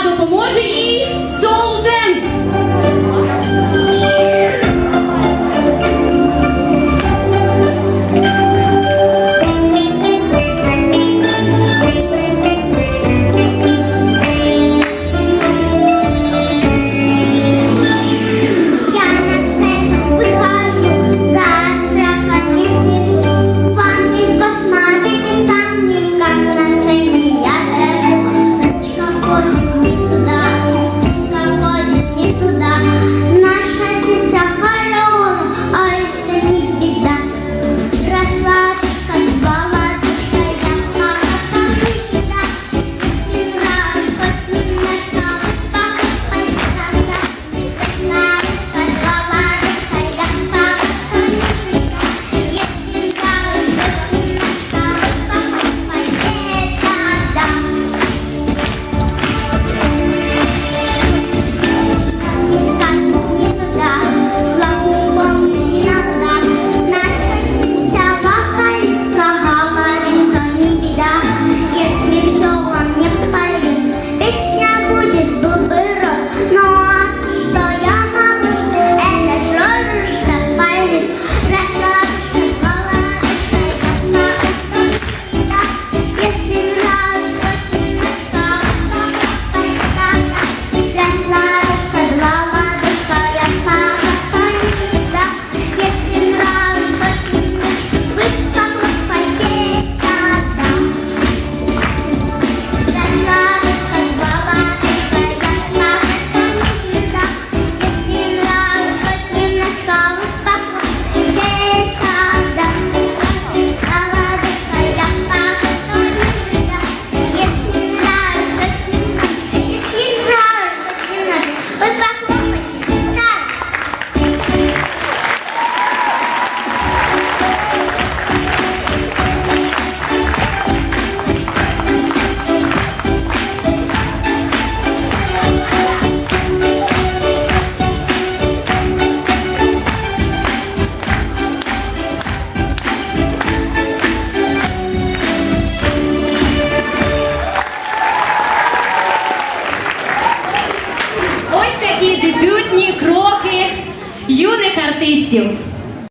Obrigado por hoje дебютні кроки юних артистів.